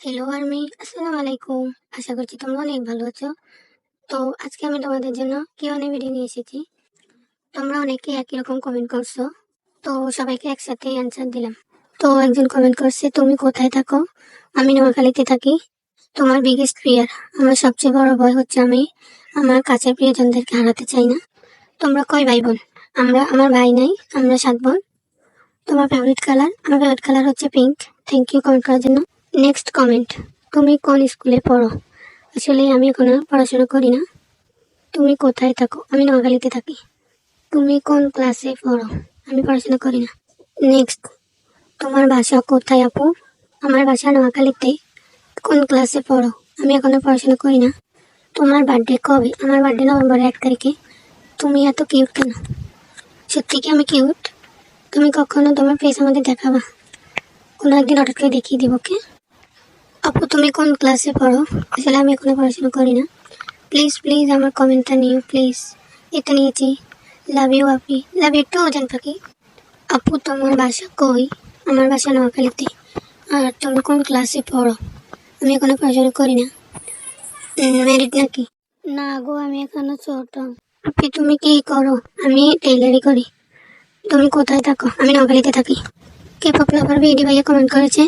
Hello army আসসালামু আলাইকুম আশা করছি তোমরা অনেক ভালো আছো তো আজকে আমি তোমাদের জন্য কিউএনএ ভিডিও নিয়ে এসেছি তোমরা অনেকে একই রকম কমেন্ট করছ তো সবাইকে একসাথে অ্যান্সার দিলাম তো একজন কমেন্ট করছে তুমি কোথায় থাকো আমি নোয়াখালীতে থাকি তোমার বিগেস্ট ফিয়ার আমার সবচেয়ে বড় ভয় হচ্ছে আমি আমার কাছের প্রিয়জনদেরকে হারাতে চাই না তোমরা কয় ভাই বোন আমরা আমার ভাই নাই আমরা সাত বোন। তোমার ফেভারিট কালার আমার ফেভারিট কালার হচ্ছে পিঙ্ক থ্যাংক ইউ কমেন্ট করার জন্য নেক্সট কমেন্ট তুমি কোন স্কুলে পড়ো? আসলে আমি এখন পড়াশোনা করি না। তুমি কোথায় থাকো? আমি নোয়াখালীতে থাকি। তুমি কোন ক্লাসে পড়ো? আমি পড়াশোনা করি না। নেক্সট তোমার বাসা কোথায় আপু? আমার বাসা নোয়াখালীতে। কোন ক্লাসে পড়ো? আমি এখনও পড়াশোনা করি না। তোমার বার্থডে কবে? আমার বার্থডে নভেম্বরের এক তারিখে। তুমি এত কিউট কেন? সত্যি কি আমি কিউট তুমি কখনো তোমার ফেস আমাদের দেখাবা? কোনো একদিন হঠাৎ করে দেখিয়ে দিব কে আপু, তুমি কোন ক্লাসে পড়ো? আসলে আমি এখনও পড়াশোনা করি না প্লিজ প্লিজ আমার কমেন্টটা নিও প্লিজ এটা নিয়েছি। Love you Api. Love you two জান পাখি। আপু, তোমার বাসা কই? আমার বাসা নোয়াখালীতে। আর তুমি কোন ক্লাসে পড়ো? আমি এখনও পড়াশোনা করি না ম্যারিড নাকি? না গো, আমি এখনও ছোট। আপনি তুমি কি করো? আমি টেইলারি করি। তুমি কোথায় থাকো? আমি নোয়াখালীতে থাকি। কে পপলাভার ভিডি ভাইয়া কমেন্ট করেছে।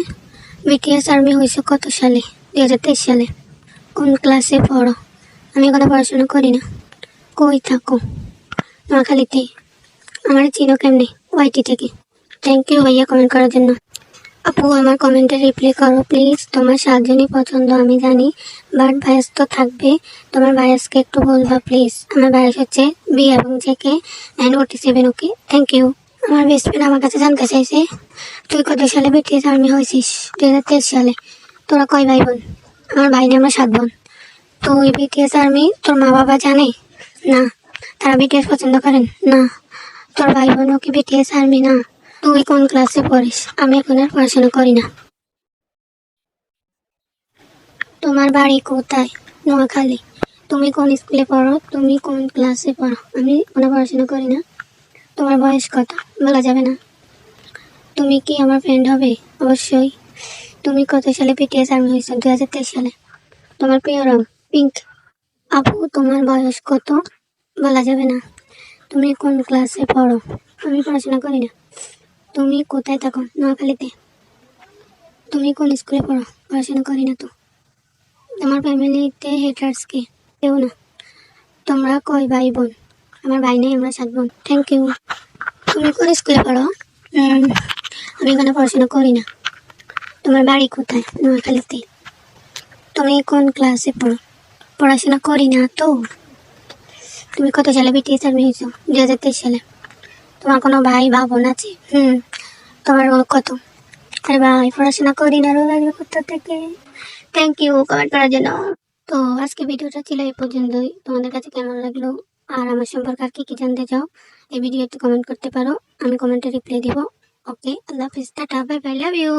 বিটিএস আর্মি হয়েছে কত সালে? দুই হাজার তেইশ সালে। কোন ক্লাসে পড়ো? আমি এখনও পড়াশোনা করি না। কই থাকো? নোয়াখালীতে। আমার চিনো কেমনি? ওয়াইটি থেকে। থ্যাংক ইউ ভাইয়া কমেন্ট করার জন্য। আপু, আমার কমেন্টে রিপ্লাই করো প্লিজ তোমার সাতজনই পছন্দ, আমি জানি। বাট ভায়াস তো থাকবে। তোমার ভায়াসকে একটু বলবা প্লিজ আমার ভায়াস হচ্ছে বি এবং JK and OT seven okay thank you আমার বেস্ট ফ্রেন্ড আমার কাছে জানতে চাইছে, তুই কত সালে বিটিএস আর্মি হয়েছিস দুই হাজার তেইশ সালে। তোরা কয় ভাই বোন আমার ভাই আমরা সাত বোন। তুই বিটিএস আর্মি তোর মা বাবা জানে? না। তারা বিটিএস পছন্দ করেন? না। তোর ভাই বোনও কি বিটিএস আর্মি না। তুই কোন ক্লাসে পড়িস? আমি এখন আর পড়াশোনা করি না। তোমার বাড়ি কোথায়? নোয়াখালী। তুমি কোন স্কুলে পড়ো? তুমি কোন ক্লাসে পড়ো? আমি কোনো পড়াশোনা করি না। তোমার বয়স কত? বলা যাবে না। তুমি কি আমার ফ্রেন্ড হবে? অবশ্যই। তুমি কত সালে পিটিএস আর্মি হয়েছো? দু হাজার তেইশ সালে। তোমার প্রিয় রং পিঙ্ক আপু তোমার বয়স কত? বলা যাবে না। তুমি কোন ক্লাসে পড়ো? আমি পড়াশোনা করি না। তুমি কোথায় থাকো? নোয়াখালীতে। তুমি কোন স্কুলে পড়ো? পড়াশোনা করি না তো। তোমার ফ্যামিলিতে হেটার্স কে? কেউ না। তোমরা কয় ভাই বোন? আমার ভাই নেই, আমরা সাত বোন। থ্যাংক ইউ তুমি কোন স্কুলে পড়ো? আমি এখানে পড়াশোনা করি না। তোমার বাড়ি কোথায়? নোয়াখালীতে। তুমি কোন ক্লাসে পড়ো? পড়াশোনা করি না তো। তুমি কত সালে বিটিএস আর্মি হয়েছো? দু হাজার তেইশ সালে। তোমার কোনো ভাই বা বোন আছে? হুম। তোমার কত? আরে ভাই, পড়াশোনা করি না রোল আসবে কোথা থেকে। থ্যাংক ইউ কমেন্ট করার জন্য তো আজকে ভিডিওটা ছিল এই পর্যন্তই। তোমাদের কাছে কেমন লাগল? আর আমার সম্পর্কে আর কি কি জানতে চাও, এই ভিডিওতে কমেন্ট করতে পারো। আমি কমেন্টে রিপ্লাই দিব। ওকে আল্লাহ হাফিজ, tata bye bye love you